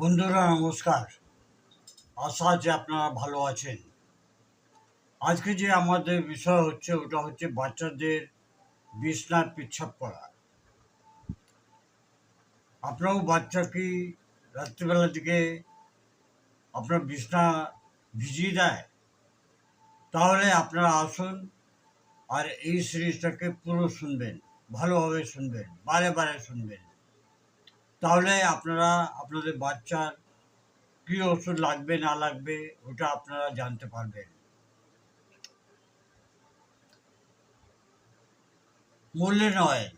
বন্ধুরা, নমস্কার। আশা আছে আপনারা ভালো আছেন। আজকে যে আমাদের বিষয় হচ্ছে, ওটা হচ্ছে বাচ্চাদের বিছনায় পেচ্ছাপ করা। আপনারও বাচ্চা কি রাত্রিবেলা দিকে আপনার বিছনা ভিজিয়ে দেয়? তাহলে আপনারা আসুন আর এই সিরিজটাকে পুরো শুনবেন, ভালোভাবে শুনবেন, বারে বারে শুনবেন। তাহলে আপনারা, আপনাদের বাচ্চার কী ওষুধ লাগবে, না লাগবে, ওটা আপনারা জানতে পারবেন। Mullein oil.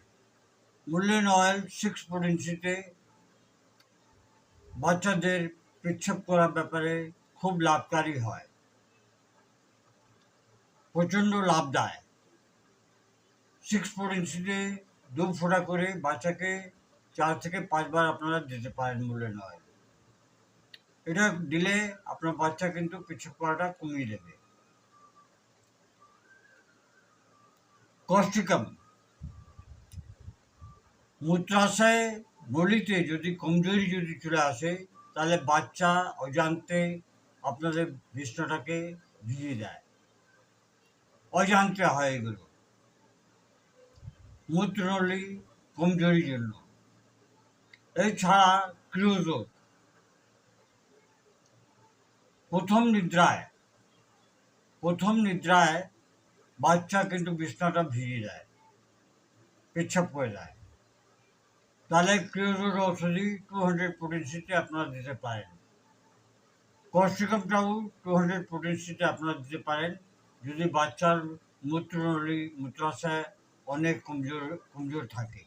Mullein oil six পোটেন্সিতে বাচ্চাদের পেচ্ছাপ করার ব্যাপারে খুব লাভকারী হয়। প্রচণ্ড লাভ দেয়। সিক্স পোটেন্সিতে দু ফোঁটা করে বাচ্চাকে চার থেকে পাঁচবার আপনারা দিতে পারেন বলে নয়। এটা দিলে আপনার বাচ্চা কিন্তু পেচ্ছাপ করাটা কমিয়ে দেবে। কস্টিকাম মূত্রাশয় নলিতে যদি কমজোরি যদি চলে আসে, তাহলে বাচ্চা অজান্তে আপনাদের বিষ্ণটাকে ভিজিয়ে দেয়। অজান্তে হয় এগুলো। মূত্রনলী কমজোরির জন্য। এছাড়া ক্রিওজোট প্রথম নিদ্রায় প্রথম নিদ্রায় বাচ্চা কিন্তু বিছনাটা ভিজিয়ে দেয়, পেচ্ছাপ করে দেয়। তাহলে ক্রিওজোট ওষুধই টু হান্ড্রেড পোটেন্সিতে আপনারা দিতে পারেন। কস্টিকামটাও টু হান্ড্রেড পোটেন্সিতে আপনারা দিতে পারেন। যদি বাচ্চার মূত্রনলী, মূত্রাশয় অনেক কমজোর কমজোর থাকে।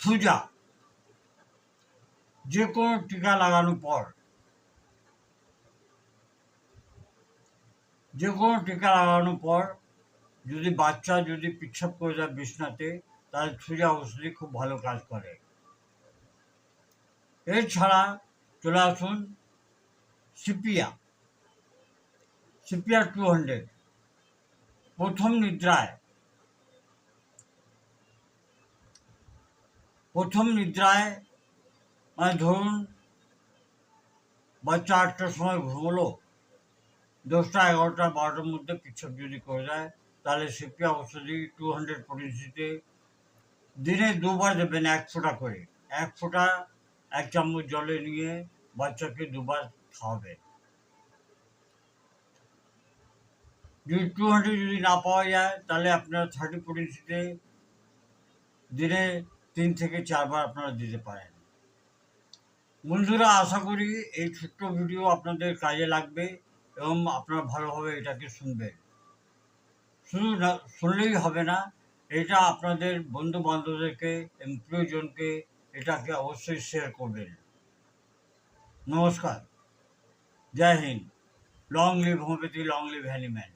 থুজা যে কোনো টিকা লাগানোর পর, যে কোনো টিকা লাগানোর পর যদি বাচ্চা যদি পিচ্ছাপ করে যায় বিছনাতে, তাহলে থুজা ওষুধই খুব ভালো কাজ করে। এছাড়া চলে আসুন সিপিয়া। Sepia two hundred. প্রথম নিদ্রায় প্রথম নিদ্রায় মানে ধরুন, বাচ্চা আটটার সময় ঘুমলো, দশটা এগারোটা বারোটার মধ্যে পিছপ যদি করে দেয়, তাহলে সিপিয়া ওষুধি টু হান্ড্রেড পলিসিতে দিনে দুবার দেবেন এক ফোঁটা করে। এক ফোঁটা, এক চামচ জলে নিয়ে বাচ্চাকে দুবার খাওয়াবেন। যদি টু হান্ড্রেড যদি না পাওয়া যায়, তাহলে আপনার থার্টি পটেন্সিতে দিনে তিন থেকে চারবার আপনারা দিতে পারেন। বন্ধুরা, আশা করি এই ছোট্ট ভিডিও আপনাদের কাজে লাগবে এবং আপনারা ভালোভাবে এটাকে শুনবেন। শুধু না, শুনলেই হবে না, এটা আপনাদের বন্ধু বান্ধবদেরকে এবং প্রিয়জনকে এটাকে অবশ্যই শেয়ার করবেন। নমস্কার। Jai Hind. Long live homeopathy long live Hahnemann